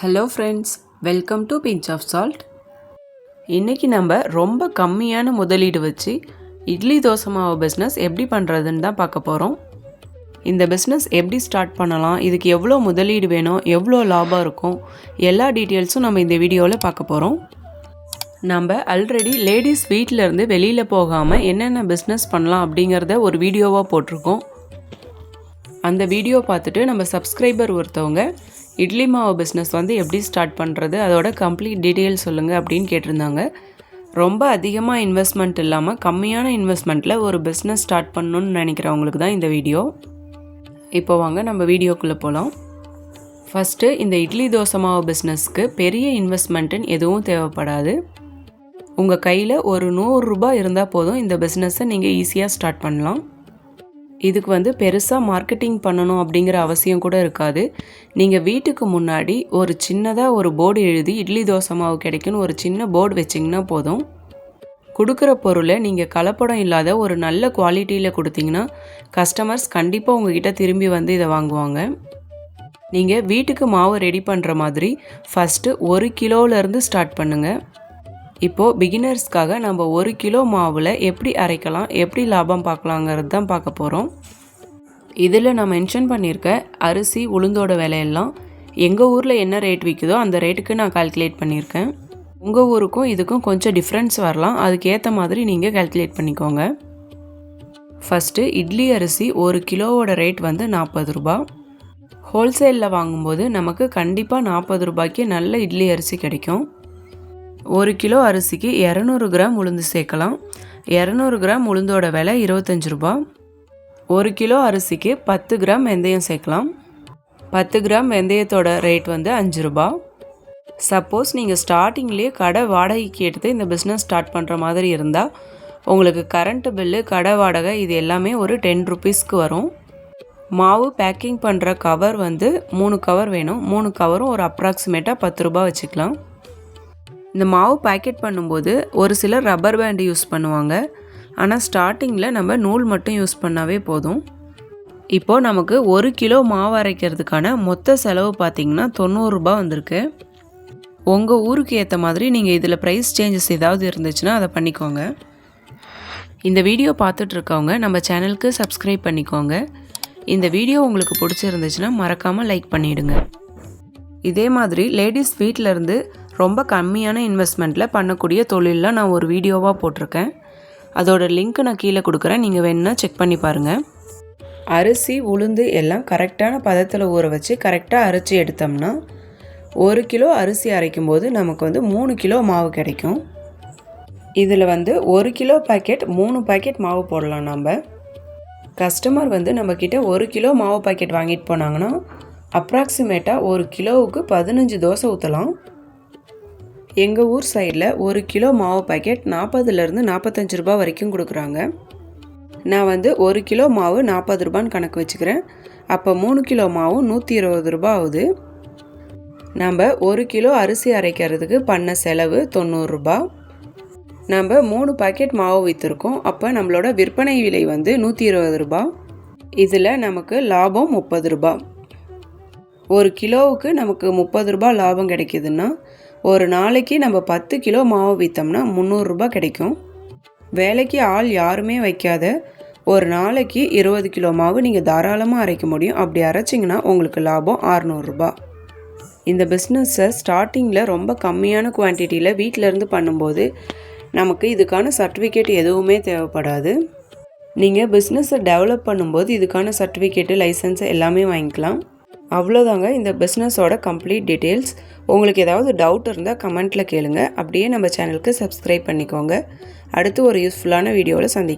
Hello friends welcome to Pinch of Salt இன்றைக்கி நம்ம ரொம்ப கம்மியான முதலீடு வச்சு இட்லி தோசை மாவு பிஸ்னஸ் எப்படி பண்ணுறதுன்னு தான் பார்க்க போகிறோம் இந்த பிஸ்னஸ் எப்படி ஸ்டார்ட் பண்ணலாம்? இதுக்கு எவ்வளோ முதலீடு வேணும்? எவ்வளோ லாபம் இருக்கும்? எல்லா டீட்டெயில்ஸும் நம்ம இந்த வீடியோவில் பார்க்க போகிறோம் நம்ம ஆல்ரெடி லேடிஸ் வீட்டிலேருந்து வெளியில் போகாமல் என்னென்ன பிஸ்னஸ் பண்ணலாம் அப்படிங்கிறத ஒரு வீடியோவாக போட்டிருக்கோம். அந்த வீடியோ பார்த்துட்டு நம்ம சப்ஸ்கிரைபர் ஒருத்தவங்க இட்லி மாவு பிஸ்னஸ் வந்து எப்படி ஸ்டார்ட் பண்ணுறது அதோட கம்ப்ளீட் டீட்டெயில் சொல்லுங்கள் அப்படின்னு கேட்டிருந்தாங்க. ரொம்ப அதிகமாக இன்வெஸ்ட்மெண்ட் இல்லாமல் கம்மியான இன்வெஸ்ட்மெண்ட்டில் ஒரு பிஸ்னஸ் ஸ்டார்ட் பண்ணணும்னு நினைக்கிறவங்களுக்கு தான் இந்த வீடியோ இப்போ வாங்க நம்ம வீடியோக்குள்ளே போகலாம் ஃபஸ்ட்டு இந்த இட்லி தோசை மாவு பிஸ்னஸ்க்கு பெரிய இன்வெஸ்ட்மெண்ட்டுன்னு எதுவும் தேவைப்படாது. உங்கள் கையில் ஒரு நூறுரூபா இருந்தால் போதும் இந்த பிஸ்னஸை நீங்கள் ஈஸியாக ஸ்டார்ட் பண்ணலாம். இதுக்கு வந்து பெருசாக மார்க்கெட்டிங் பண்ணணும் அப்படிங்கிற அவசியம் கூட இருக்காது. நீங்கள் வீட்டுக்கு முன்னாடி ஒரு சின்னதாக ஒரு போர்டு எழுதி இட்லி தோசை மாவு கிடைக்குன்னு ஒரு சின்ன போர்டு வச்சிங்கன்னா போதும். கொடுக்குற பொருளை நீங்கள் கலப்படம் இல்லாத ஒரு நல்ல குவாலிட்டியில் கொடுத்தீங்கன்னா கஸ்டமர்ஸ் கண்டிப்பாக உங்ககிட்ட திரும்பி வந்து இதை வாங்குவாங்க. நீங்கள் வீட்டுக்கு மாவு ரெடி பண்ணுற மாதிரி ஃபஸ்ட்டு ஒரு கிலோவிலேருந்து ஸ்டார்ட் பண்ணுங்கள் இப்போது பிகினர்ஸ்க்காக நம்ம ஒரு கிலோ மாவில் எப்படி அரைக்கலாம் எப்படி லாபம் பார்க்கலாங்கிறது தான் பார்க்க போகிறோம் இதில் நான் மென்ஷன் பண்ணியிருக்க அரிசி உளுந்தோட விலையெல்லாம் எங்கள் ஊரில் என்ன ரேட் விற்குதோ அந்த ரேட்டுக்கு நான் கால்குலேட் பண்ணியிருக்கேன் உங்கள் ஊருக்கும் இதுக்கும் கொஞ்சம் டிஃப்ரென்ஸ் வரலாம். அதுக்கேற்ற மாதிரி நீங்கள் கால்குலேட் பண்ணிக்கோங்க. ஃபஸ்ட்டு இட்லி அரிசி ஒரு கிலோவோட ரேட் வந்து நாற்பது ரூபா. ஹோல்சேலில் வாங்கும்போது நமக்கு கண்டிப்பாக நாற்பது ரூபாய்க்கு நல்ல இட்லி அரிசி கிடைக்கும். ஒரு கிலோ அரிசிக்கு இரநூறு கிராம் உளுந்து சேர்க்கலாம். இரநூறு கிராம் உளுந்தோட விலை இருபத்தஞ்சி ரூபா. ஒரு கிலோ அரிசிக்கு பத்து கிராம் வெந்தயம் சேர்க்கலாம். பத்து கிராம் வெந்தயத்தோட ரேட் வந்து அஞ்சு ரூபா. சப்போஸ் நீங்கள் ஸ்டார்டிங்லேயே கடை வாடகைக்கு எடுத்து இந்த பிஸ்னஸ் ஸ்டார்ட் பண்ணுற மாதிரி இருந்தால் உங்களுக்கு கரண்ட்டு பில்லு கடை வாடகை இது எல்லாமே ஒரு டென் ருபீஸ்க்கு வரும். மாவு பேக்கிங் பண்ணுற கவர் வந்து மூணு கவர் வேணும். மூணு கவரும் ஒரு அப்ராக்சிமேட்டாக பத்து ரூபா வச்சுக்கலாம். இந்த மாவு பேக்கெட் பண்ணும்போது ஒரு சிலர் ரப்பர் பேண்டு யூஸ் பண்ணுவாங்க. ஆனால் ஸ்டார்டிங்கில் நம்ம நூல் மட்டும் யூஸ் பண்ணாவே போதும். இப்போது நமக்கு ஒரு கிலோ மாவு அரைக்கிறதுக்கான மொத்த செலவு பார்த்திங்கன்னா தொண்ணூறுரூபா வந்திருக்கு. உங்கள் ஊருக்கு ஏற்ற மாதிரி நீங்கள் இதில் ப்ரைஸ் சேஞ்சஸ் ஏதாவது இருந்துச்சுன்னா அதை பண்ணிக்கோங்க. இந்த வீடியோ பார்த்துட்ருக்கவங்க நம்ம சேனலுக்கு சப்ஸ்கிரைப் பண்ணிக்கோங்க. இந்த வீடியோ உங்களுக்கு பிடிச்சிருந்துச்சுன்னா மறக்காமல் லைக் பண்ணிவிடுங்க இதே மாதிரி லேடிஸ் வீட்டிலருந்து ரொம்ப கம்மியான இன்வெஸ்ட்மெண்ட்டில் பண்ணக்கூடிய தொழிலில் நான் ஒரு வீடியோவாக போட்டிருக்கேன். அதோடய லிங்க்கு நான் கீழே கொடுக்குறேன். நீங்கள் வேணுன்னா செக் பண்ணி பாருங்கள் அரிசி உளுந்து எல்லாம் கரெக்டான பதத்தில் ஊற வச்சு கரெக்டாக அரைச்சி எடுத்தோம்னா ஒரு கிலோ அரிசி அரைக்கும் போது நமக்கு வந்து மூணு கிலோ மாவு கிடைக்கும். இதில் வந்து ஒரு கிலோ பாக்கெட் மூணு பாக்கெட் மாவு போடலாம் நம்ம கஸ்டமர் வந்து நம்மக்கிட்ட ஒரு கிலோ மாவு பாக்கெட் வாங்கிட்டு போனாங்கன்னா அப்ராக்சிமேட்டாக ஒரு கிலோவுக்கு பதினஞ்சு தோசை ஊற்றலாம் எங்கள் ஊர் சைடில் ஒரு கிலோ மாவு பாக்கெட் நாற்பதுலேருந்து நாற்பத்தஞ்சு ரூபா வரைக்கும் கொடுக்குறாங்க. நான் வந்து ஒரு கிலோ மாவு நாற்பது ரூபான்னு கணக்கு வச்சுக்கிறேன். அப்போ மூணு கிலோ மாவு நூற்றி இருபது ரூபா ஆகுது. நம்ம ஒரு கிலோ அரிசி அரைக்கிறதுக்கு பண்ண செலவு தொண்ணூறுரூபா நம்ம மூணு பாக்கெட் மாவு விற்றுருக்கோம் அப்போ நம்மளோட விற்பனை விலை வந்து நூற்றி இருபது ரூபா. இதில் நமக்கு லாபம் முப்பது ரூபா. ஒரு கிலோவுக்கு நமக்கு முப்பது ரூபா லாபம் கிடைக்குதுன்னா ஒரு நாளைக்கு நம்ம பத்து கிலோ மாவு விற்றோம்னா முந்நூறுரூபா கிடைக்கும். வேலைக்கு ஆள் யாருமே வைக்காத ஒரு நாளைக்கு இருபது கிலோ மாவு நீங்கள் தாராளமாக அரைக்க முடியும். அப்படி அரைச்சிங்கன்னா உங்களுக்கு லாபம் அறநூறுரூபா இந்த பிஸ்னஸை ஸ்டார்டிங்கில் ரொம்ப கம்மியான குவான்டிட்டியில் வீட்டிலேருந்து பண்ணும்போது நமக்கு இதுக்கான சர்டிஃபிகேட் எதுவுமே தேவைப்படாது. நீங்கள் பிஸ்னஸை டெவலப் பண்ணும்போது இதுக்கான சர்டிஃபிகேட்டு லைசன்ஸ் எல்லாமே வாங்கிக்கலாம். அவ்வளோதாங்க. இந்த பிஸ்னஸோட கம்ப்ளீட் டீட்டெயில்ஸ் உங்களுக்கு ஏதாவது டவுட் இருந்தால் கமெண்ட்டில் கேளுங்க. அப்படியே நம்ம சேனலுக்கு சப்ஸ்கிரைப் பண்ணிக்கோங்க. அடுத்து ஒரு யூஸ்ஃபுல்லான வீடியோவில் சந்திக்கும்